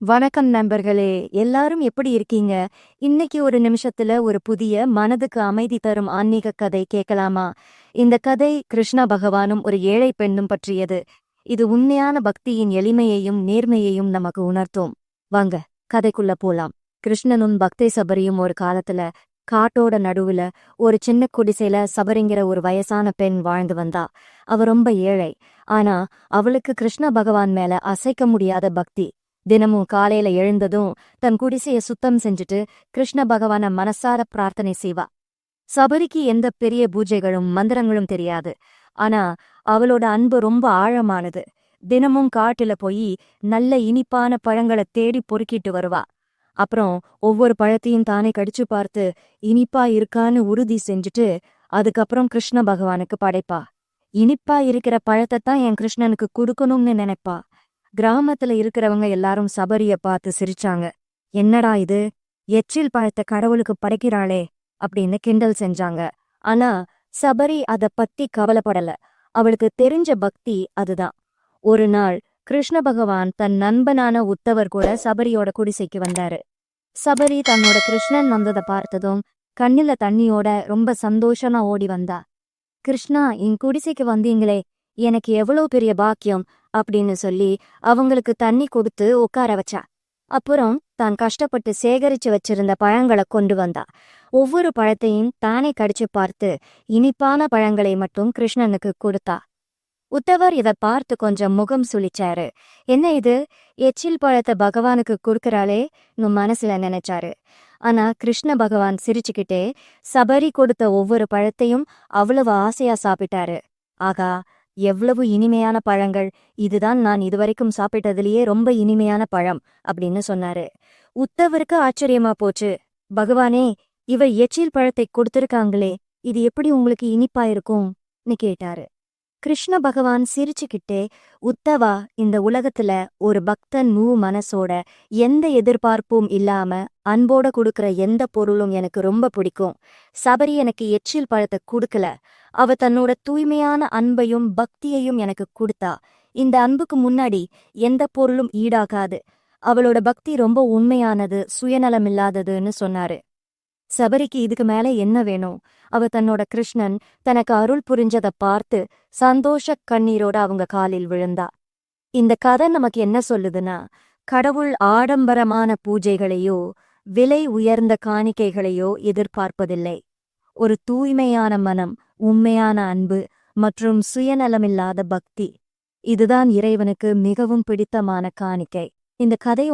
வணக்கம் நண்பர்களே எல்லாரும் எப்படி இருக்கீங்க? இன்னைக்கு ஒரு நிமிஷத்துல ஒரு புதிய மனதுக்கு அமைதி தரும் ஆன்மீக கதை கேட்கலாமா? இந்த கதை கிருஷ்ண பகவானும் ஒரு ஏழை பெண்ணும் பற்றியது. இது உண்மையான பக்தியின் எளிமையையும் நேர்மையையும் நமக்கு உணர்த்தும். வாங்க கதைக்குள்ள போலாம். கிருஷ்ணனும் பக்தி சபரியும் ஒரு காலத்துல காட்டோட நடுவுல ஒரு சின்ன குடிசையில சபரிங்கிற ஒரு வயசான பெண் வாழ்ந்து வந்தா. அவ ரொம்ப ஏழை. ஆனா அவளுக்கு கிருஷ்ண பகவான் மேல அசைக்க முடியாத பக்தி. தினமும் காலையில எழுந்ததும் தன் குடிசைய சுத்தம் செஞ்சுட்டு கிருஷ்ண பகவான மனசார பிரார்த்தனை செய்வா. சபரிக்கு எந்த பெரிய பூஜைகளும் மந்திரங்களும் தெரியாது. ஆனா அவளோட அன்பு ரொம்ப ஆழமானது. தினமும் காட்டுல போய் நல்ல இனிப்பான பழங்களை தேடி பொறுக்கிட்டு வருவா. அப்புறம் ஒவ்வொரு பழத்தையும் தானே கடிச்சு பார்த்து இனிப்பா இருக்கான்னு உறுதி செஞ்சுட்டு அதுக்கப்புறம் கிருஷ்ண பகவானுக்கு படைப்பா. இனிப்பா இருக்கிற பழத்தை தான் என் கிருஷ்ணனுக்கு கொடுக்கணும்னு நினைப்பா. கிராமத்துல இருக்கிறவங்க எல்லாரும் சபரிய பார்த்து சிரிச்சாங்க. என்னடா இது? எச்சில் பழத்தை கடவுளுக்கு படைக்கிறாளே அப்படின்னு கிண்டல் செஞ்சாங்க. ஆனா சபரி அத பத்தி கவலைப்படல. அவளுக்கு தெரிஞ்ச பக்தி அதுதான். ஒரு நாள் கிருஷ்ண பகவான் தன் நண்பனான உத்தவர் கூட சபரியோட குடிசைக்கு வந்தாரு. சபரி தன்னோட கிருஷ்ணன் வந்ததை பார்த்ததும் கண்ணில தண்ணியோட ரொம்ப சந்தோஷமா ஓடி வந்தா. கிருஷ்ணா என் குடிசைக்கு வந்தீங்களே எனக்கு எவ்வளவு பெரிய பாக்கியம். அப்படின்னு சொல்லி அவங்களுக்கு தண்ணி கொடுத்து உட்கார வச்சா. அப்புறம் தான் கஷ்டப்பட்டு சேகரிச்சு வச்சிருந்த பழங்களை கொண்டு வந்தா. ஒவ்வொரு பழத்தையும் தானே கடிச்சு பார்த்து இனிப்பான பழங்களை மட்டும் கிருஷ்ணனுக்கு கொடுத்தா. உத்தவர் இத பார்த்து கொஞ்சம் முகம் சுளிச்சாரு. என்ன இது? எச்சில் பழத்தை பகவானுக்கு கொடுக்கறாளே? மனசுல நினைச்சாரு. ஆனா கிருஷ்ண பகவான் சிரிச்சுக்கிட்டே சபரி கொடுத்த ஒவ்வொரு பழத்தையும் அவ்வளவு ஆசையா சாப்பிட்டாரு. ஆகா எவ்வளவு இனிமையான பழங்கள். இதுதான் நான் இதுவரைக்கும் சாப்பிட்டதிலேயே ரொம்ப இனிமையான பழம் அப்படின்னு சொன்னாரு. உத்தவருக்கு ஆச்சரியமா போச்சு. பகவானே இவர் எச்சில் பழத்தை கொடுத்திருக்காங்களே இது எப்படி உங்களுக்கு இனிப்பா இருக்கும்னு கேட்டாரு. கிருஷ்ண பகவான் சிரிச்சுக்கிட்டே உத்தவா இந்த உலகத்துல ஒரு பக்தன் மூ மனசோட எந்த எதிர்பார்ப்பும் இல்லாம அன்போட கொடுக்கற எந்த பொருளும் எனக்கு ரொம்ப பிடிக்கும். சபரி எனக்கு எச்சில் பழத்தை கொடுக்கல. அவ தன்னோட தூய்மையான அன்பையும் பக்தியையும் எனக்கு கொடுத்தா. இந்த அன்புக்கு முன்னாடி எந்த பொருளும் ஈடாகாது. அவளோட பக்தி ரொம்ப உண்மையானது சுயநலமில்லாததுன்னு சொன்னாரு. சபரிக்கு இதுக்கு மேல என்ன வேணும்? அவ தன்னோட கிருஷ்ணன் தனக்கு அருள் புரிஞ்சத பார்த்து சந்தோஷ கண்ணீரோட அவங்க காலில் விழுந்தா. இந்த கதை நமக்கு என்ன சொல்லுதுன்னா கடவுள் ஆடம்பரமான பூஜைகளையோ விலை உயர்ந்த காணிக்கைகளையோ எதிர்பார்ப்பதில்லை. ஒரு தூய்மையான மனம் உண்மையான அன்பு மற்றும் சுயநலமில்லாத பக்தி. இதுதான் இறைவனுக்கு மிகவும் பிடித்தமான காணிக்கை. இந்த கதை